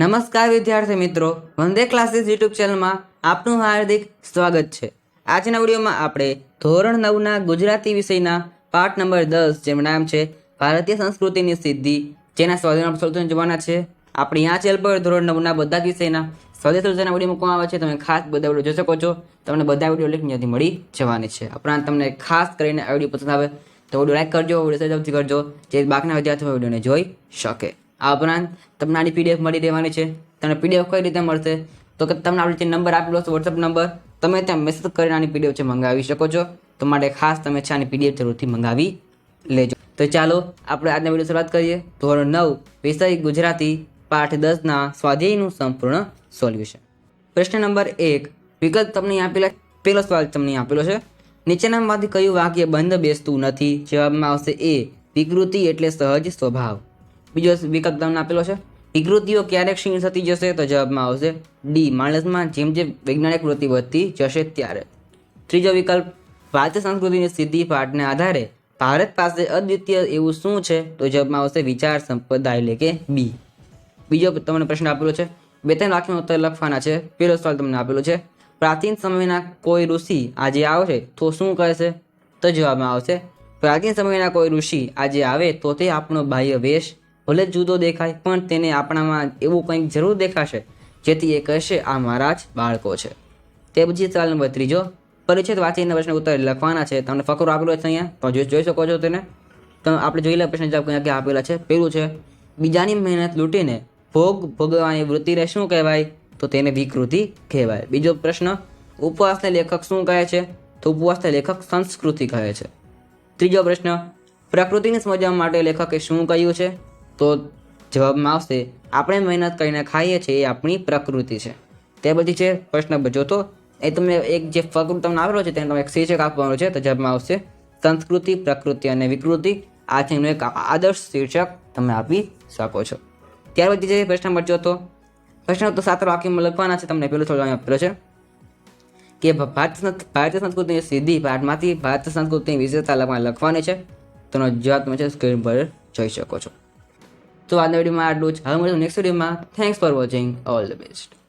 નમસ્કાર વિદ્યાર્થી મિત્રો, વંદે ક્લાસીસ યુટ્યુબ ચેનલમાં આપનું હાર્દિક સ્વાગત છે. આજના વિડીયોમાં આપણે ધોરણ નવના ગુજરાતી વિષયના પાઠ નંબર દસ, જેનું નામ છે ભારતીય સંસ્કૃતિની સિદ્ધિ, જેના સ્વાધીન સોલ્યુશન જોવાના છે. આપણે આ ચેનલ પર ધોરણ નવના બધા જ વિષયના સ્વાધ્યાય સોલ્યુશનના વીડિયો મૂકવામાં આવે છે. તમે ખાસ બધા વીડિયો જોઈ શકો છો. તમને બધા વીડિયો લિંક ત્યાંથી મળી જવાની છે. ઉપરાંત તમને ખાસ કરીને આ વીડિયો પસંદ આવે તો વીડિયો લાઈક કરજો, વીડિયો સજાવથી કરજો જે બાકીના વિદ્યાર્થીઓ વિડીયોને જોઈ શકે. આ ઉપરાંત તમને આની પીડીએફ મળી રહેવાની છે. તમને પીડીએફ કઈ રીતે મળશે? તો કે તમને આપણે જે નંબર આપેલો છે વોટ્સઅપ નંબર તમે ત્યાં મેસેજ કરીને આની પીડીએફ છે મંગાવી શકો છો. તો માટે ખાસ તમે છે આની પીડીએફ જરૂરથી મંગાવી લેજો. તો ચાલો, આપણે આજના વીડિયો શરૂઆત કરીએ. ધોરણ નવ વિષય ગુજરાતી, પાઠ દસના સ્વાધ્યાયનું સંપૂર્ણ સોલ્યુશન. પ્રશ્ન નંબર એક વિગત તમને આપેલા પહેલો સવાલ તમને આપેલો છે. નીચેનામાંથી કયું વાક્ય બંધ બેસતું નથી? જવાબમાં આવશે એ, વિકૃતિ એટલે સહજ સ્વભાવ. બીજો વિકલ્પ તમને આપેલો છે. વિકૃતિઓ ક્યારેક ક્ષીણ થતી જશે તો જવાબમાં આવશે ડી માણસમાં જેમ જેમ વૈજ્ઞાનિક વૃત્તિ વધતી જશે ત્યારે. ત્રીજો વિકલ્પ, ભારતીય સંસ્કૃતિની સિદ્ધિ પાઠને આધારે ભારત પાસે અદ્વિતીય એવું શું છે તો જવાબમાં આવશે વિચાર સંપદા એટલે કે બી બીજો તમને પ્રશ્ન આપેલો છે. બે ત્રણ વાક્યનો ઉત્તર લખવાના છે. પહેલો સવાલ તમને આપેલો છે. પ્રાચીન સમયના કોઈ ઋષિ આજે આવશે તો શું કહેશે? તો જવાબમાં આવશે, પ્રાચીન સમયના કોઈ ઋષિ આજે આવે તો તે આપણો બાહ્ય વેશ ભલે જુદો દેખાય, પણ તેને આપણામાં એવું કંઈક જરૂર દેખાશે, જેથી એ કહેશે, આ મારા જ બાળકો છે. તે પછી સવાલ નંબર ત્રીજો. પરિચિત વાંચીને પ્રશ્ન ઉત્તર લખવાના છે. તમને ફકરો આપેલો છે અહીંયા? તો જોઈ શકો છો તેને. તો આપણે જોઈ લે પ્રશ્ન જવાબ ક્યાં ક્યાં આપેલા છે. પેલું છે, બીજાની મહેનત લૂંટીને ભોગ ભોગવવાની વૃત્તિને શું કહેવાય? તો તેને વિકૃતિ કહેવાય. બીજો પ્રશ્ન, ઉપવાસને લેખક શું કહે છે? તો ઉપવાસને લેખક સંસ્કૃતિ કહે છે. ત્રીજો પ્રશ્ન, પ્રકૃતિને સમજવા માટે લેખકે શું કહ્યું છે? તો જવાબમાં આવશે, આપણે મહેનત કરીને ખાઈએ છીએ, એ આપણી પ્રકૃતિ છે. તે પછી છે, પ્રશ્ન નંબર તો. એ તમને એક જે ફકૃત તમને આવેલો છે, તેને તમે એક શીર્ષક આપવાનું છે, તો જવાબમાં આવશે, સંસ્કૃતિ, પ્રકૃતિ અને વિકૃતિ. આ છે એક આદર્શ શીર્ષક તમે આપી શકો છો. ત્યાર પછી છે પ્રશ્ન નંબર તો, પ્રશ્ન તો સાત વાક્યમાં લખવાના છે, તમને પેલું થોડું આપેલો છે, કે ભારતીય ભારતીય સંસ્કૃતિની સીધી ભારતમાંથી ભારતીય સંસ્કૃતિની વિશેષતા લખવા લખવાની છે. તેનો જવાબ તમે છે, સ્ક્રીન પર જોઈ શકો છો. તો આજના વિડીયોમાં આટલું જ. હવે મળીશું નેક્સ્ટ વિડીયોમાં. Thanks for watching all the best